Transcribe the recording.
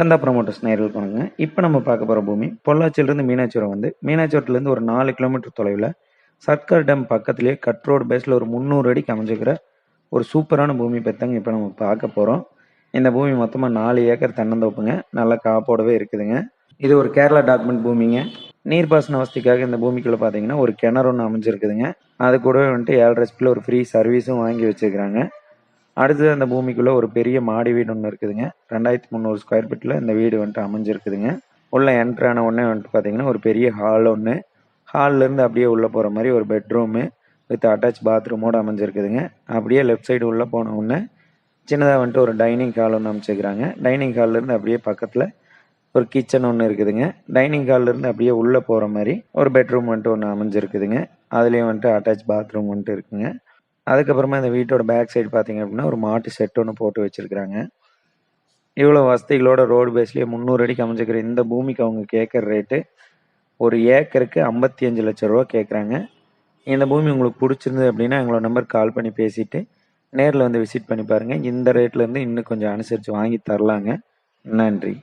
கந்தா promoters நேரில் பண்ணுங்க இப்போ நம்ம பார்க்க போகிற பூமி பொள்ளாச்சியிலிருந்து மீனாட்சிபுரம் வந்து மீனாட்சிபுரத்துலேருந்து ஒரு நாலு கிலோமீட்டர் தொலைவில் சர்க்கார் டேம் பக்கத்துலேயே கட் ரோடு பேஸில் ஒரு முந்நூறு அடிக்கு அமைஞ்சிருக்கிற ஒரு சூப்பரான பூமி பெற்றங்க இப்போ நம்ம பார்க்க போகிறோம் இந்த பூமி மொத்தமாக நாலு ஏக்கர் தென்னந்தோப்புங்க. நல்லா காப்போடவே இருக்குதுங்க. இது ஒரு கேரளா டாக்குமெண்ட் பூமிங்க. நீர்ப்பாசன வசதிக்காக இந்த பூமிக்குள்ளே பார்த்தீங்கன்னா ஒரு கிணறு ஒன்று அமைஞ்சிருக்குதுங்க. அது கூடவே வந்துட்டு ஏழரை ஸ்பில் ஒரு ஃப்ரீ சர்வீஸும் வாங்கி வச்சுருக்கிறாங்க. அடுத்தது அந்த பூமிக்குள்ளே ஒரு பெரிய மாடி வீடு ஒன்று இருக்குதுங்க. ரெண்டாயிரத்தி முந்நூறு ஸ்கொயர் ஃபீட்டில் இந்த வீடு வந்துட்டு அமைஞ்சிருக்குதுங்க. உள்ளே என்ட்ரான ஆன உடனே வந்துட்டு பார்த்தீங்கன்னா ஒரு பெரிய ஹால் ஒன்று ஹால்லேருந்து அப்படியே உள்ளே போகிற மாதிரி ஒரு பெட்ரூமு வித் அட்டாச் பாத்ரூமோடு அமைஞ்சிருக்குதுங்க. அப்படியே லெஃப்ட் சைடு உள்ளே போன உடனே சின்னதாக வந்துட்டு ஒரு டைனிங் ஹால் ஒன்று அமைச்சிருக்கிறாங்க டைனிங் ஹால்லேருந்து அப்படியே பக்கத்தில் ஒரு கிச்சன் ஒன்று இருக்குதுங்க. டைனிங் ஹால்லேருந்து அப்படியே உள்ளே போகிற மாதிரி ஒரு பெட்ரூம் வந்துட்டு ஒன்று அமைஞ்சிருக்குதுங்க. அதுலேயும் வந்துட்டு அட்டாச் பாத்ரூம் வந்துட்டு இருக்குங்க. அதுக்கப்புறமா இந்த வீட்டோட பேக் சைடு பார்த்தீங்க அப்படின்னா ஒரு மாட்டு செட் ஒன்று போட்டு வச்சுருக்குறாங்க. இவ்வளோ வசதிகளோட ரோடு பேஸ்லேயே முந்நூறு அடிக்கு அமைஞ்சிக்கிற இந்த பூமிக்கு அவங்க கேட்குற ரேட்டு ஒரு ஏக்கருக்கு ஐம்பத்தி அஞ்சு லட்ச ரூபா கேட்குறாங்க இந்த பூமி உங்களுக்கு பிடிச்சிருந்தது அப்படின்னா எங்களோட நம்பர் கால் பண்ணி பேசிவிட்டு நேரில் வந்து விசிட் பண்ணி பாருங்கள் இந்த ரேட்லேருந்து இன்னும் கொஞ்சம் அனுசரித்து வாங்கி தரலாங்க. நன்றி.